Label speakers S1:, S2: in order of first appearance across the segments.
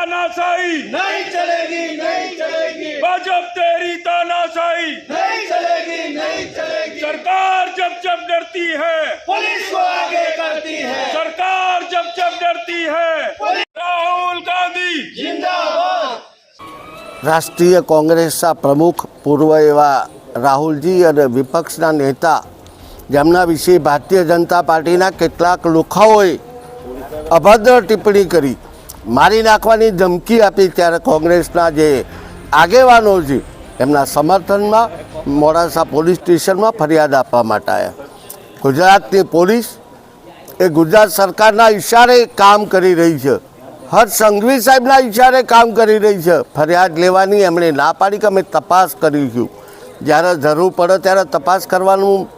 S1: तानाशाही।
S2: नहीं चलेगी नहीं चलेगी।
S1: भाजप तेरी तानाशाही।
S2: नहीं चलेगी नहीं
S1: चलेगी। सरकार जब जब डरती है।
S2: पुलिस को आगे करती है।
S1: सरकार जब जब डरती है। राहुल गांधी।
S2: जिंदाबाद।
S3: રાષ્ટ્રીય કોંગ્રેસના પ્રમુખ પૂર્વ એવા રાહુલજી અને વિપક્ષના નેતા જેમના વિશે ભારતીય જનતા પાર્ટીના के લોખાઓએ अभद्र टिप्पणी करी મારી નાખવાની ધમકી આપી ત્યારે કોંગ્રેસના જે આગેવાનો છે, એમના સમર્થનમાં મોડાસા પોલીસ સ્ટેશનમાં ફરિયાદ આપવા માટે આવ્યા ગુજરાતની પોલીસ એ ગુજરાત સરકારના ઈશારે કામ કરી રહી છે. હર્ષ સંઘવી સાહેબના ઈશારે કામ કરી રહી છે. ફરિયાદ લેવાની એમણે ના પાડી કે અમે તપાસ કરીશું. જ્યારે જરૂર પડે ત્યારે તપાસ કરવાનું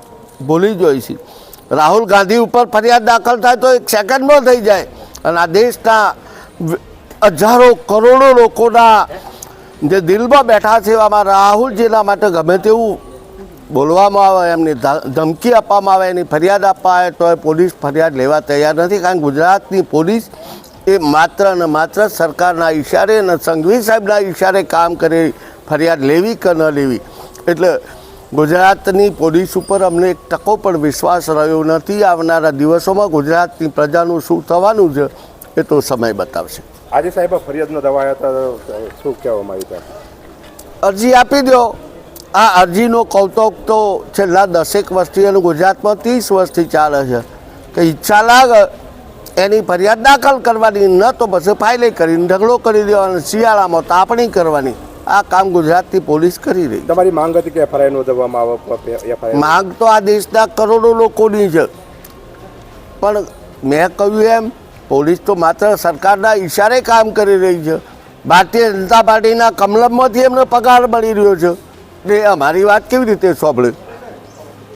S3: ભૂલી જોઈશું રાહુલ ગાંધી ઉપર ફરિયાદ દાખલ થાય તો એક સેકન્ડમાં થઈ જાય. અને આ દેશના હજારો કરોડો લોકોના જે દિલમાં બેઠા છે એવામાં રાહુલજીના માટે ગમે તેવું બોલવામાં આવે, એમની ધમકી આપવામાં આવે, એની ફરિયાદ આપવા આવે તો પોલીસ ફરિયાદ લેવા તૈયાર નથી. કારણ કે ગુજરાતની પોલીસ એ માત્ર ને માત્ર સરકારના ઈશારે અને સંઘવી સાહેબના ઈશારે કામ કરી, ફરિયાદ લેવી કે ન લેવી. એટલે ગુજરાતની પોલીસ ઉપર અમને એક ટકો પણ વિશ્વાસ રહ્યો નથી. આવનારા દિવસોમાં ગુજરાતની પ્રજાનું શું થવાનું છે એ તો સમય બતાવશે.
S4: આજે સાહેબ ફરિયાદનો નોંધાવાયા હતા શું કહેવામાં આવ્યું હતા
S3: અરજી આપી દો. આ અરજીનો કૌતુક તો છેલ્લા દસેક વર્ષથી અને ગુજરાતમાં ત્રીસ વર્ષથી ચાલે છે. કે ઈચ્છા લાગે એની ફરિયાદ દાખલ કરવાની ન તો પછી ફાઇલે કરીને ઢગલો કરી દેવાનો શિયાળામાં તાપણી કરવાની. આ કામ ગુજરાતની પોલીસ કરી રહી
S4: તમારી માંગ હતી કે એફઆઈઆર નોંધવામાં આવે માંગ
S3: તો આ દેશના કરોડો લોકોની છે. પણ મેં કહ્યું એમ પોલીસ તો માત્ર સરકારના ઈશારે કામ કરી રહી છે. ભારતીય જનતા પાર્ટીના કમલમમાંથી એમનો પગાર મળી રહ્યો છે. એટલે અમારી વાત કેવી રીતે સાંભળે?